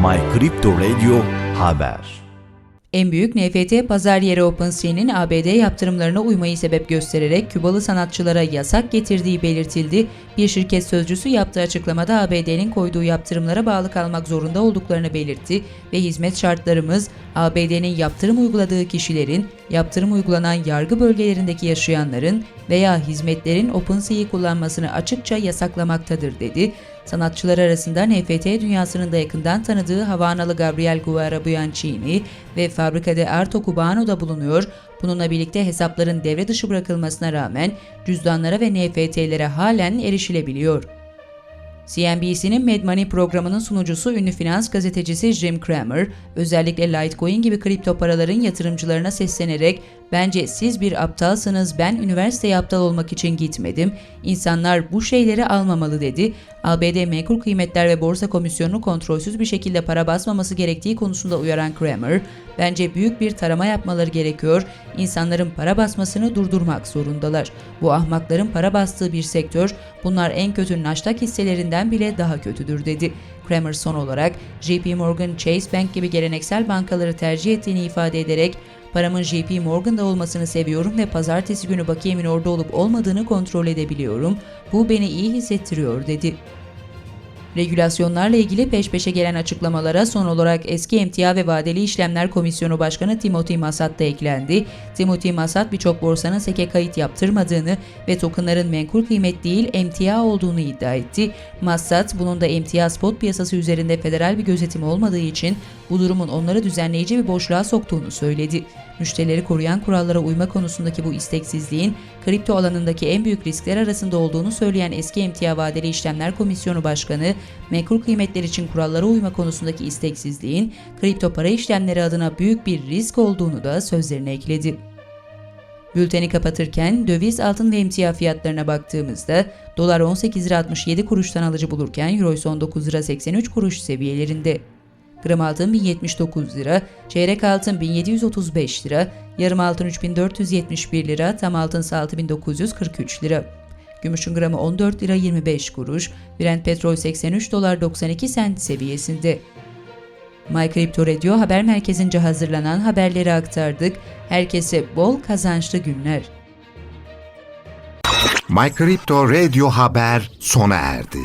My Crypto Radio Haber En büyük NFT pazar yeri OpenSea'nin ABD yaptırımlarına uymayı sebep göstererek Kübalı sanatçılara yasak getirdiği belirtildi. Bir şirket sözcüsü yaptığı açıklamada ABD'nin koyduğu yaptırımlara bağlı kalmak zorunda olduklarını belirtti ve hizmet şartlarımız ABD'nin yaptırım uyguladığı kişilerin, yaptırım uygulanan yargı bölgelerindeki yaşayanların veya hizmetlerin OpenSea'yı kullanmasını açıkça yasaklamaktadır dedi. Sanatçılar arasında NFT dünyasının da yakından tanıdığı Havanalı Gabriel Guevara Bianchini ve Fabrika Arto Cubano da bulunuyor. Bununla birlikte hesapların devre dışı bırakılmasına rağmen cüzdanlara ve NFT'lere halen erişilebiliyor. CNBC'nin Mad Money programının sunucusu ünlü finans gazetecisi Jim Cramer, özellikle Litecoin gibi kripto paraların yatırımcılarına seslenerek "Bence siz bir aptalsınız, ben üniversiteye aptal olmak için gitmedim. İnsanlar bu şeyleri almamalı." dedi. ABD Menkul Kıymetler ve Borsa Komisyonu kontrolsüz bir şekilde para basmaması gerektiği konusunda uyaran Cramer, "Bence büyük bir tarama yapmaları gerekiyor. İnsanların para basmasını durdurmak zorundalar. Bu ahmakların para bastığı bir sektör, bunlar en kötü naştak hisselerinden bile daha kötüdür." dedi. Kramer son olarak JP Morgan Chase Bank gibi geleneksel bankaları tercih ettiğini ifade ederek Paramın JP Morgan'da olmasını seviyorum ve pazartesi günü bakiyemin orada olup olmadığını kontrol edebiliyorum. Bu beni iyi hissettiriyor dedi. Regülasyonlarla ilgili peş peşe gelen açıklamalara son olarak eski Emtia ve Vadeli İşlemler Komisyonu Başkanı Timothy Massad da eklendi. Timothy Massad birçok borsanın seke kayıt yaptırmadığını ve tokenların menkul kıymet değil emtia olduğunu iddia etti. Massad bunun da emtia spot piyasası üzerinde federal bir gözetim olmadığı için bu durumun onları düzenleyici bir boşluğa soktuğunu söyledi. Müşterileri koruyan kurallara uyma konusundaki bu isteksizliğin kripto alanındaki en büyük riskler arasında olduğunu söyleyen eski Emtia Vadeli İşlemler Komisyonu Başkanı, menkul kıymetler için kurallara uyma konusundaki isteksizliğin kripto para işlemleri adına büyük bir risk olduğunu da sözlerine ekledi. Bülteni kapatırken döviz, altın ve emtia fiyatlarına baktığımızda dolar 18 lira 67 kuruştan alıcı bulurken euro ise 19 lira 83 kuruş seviyelerinde. Gram altın 1079 lira, çeyrek altın 1735 lira, yarım altın 3471 lira, tam altın ise 6943 lira. Gümüşün gramı 14 lira 25 kuruş, Brent petrol 83 dolar 92 sent seviyesinde. My Crypto Radio haber merkezince hazırlanan haberleri aktardık. Herkese bol kazançlı günler. My Crypto Radio Haber sona erdi.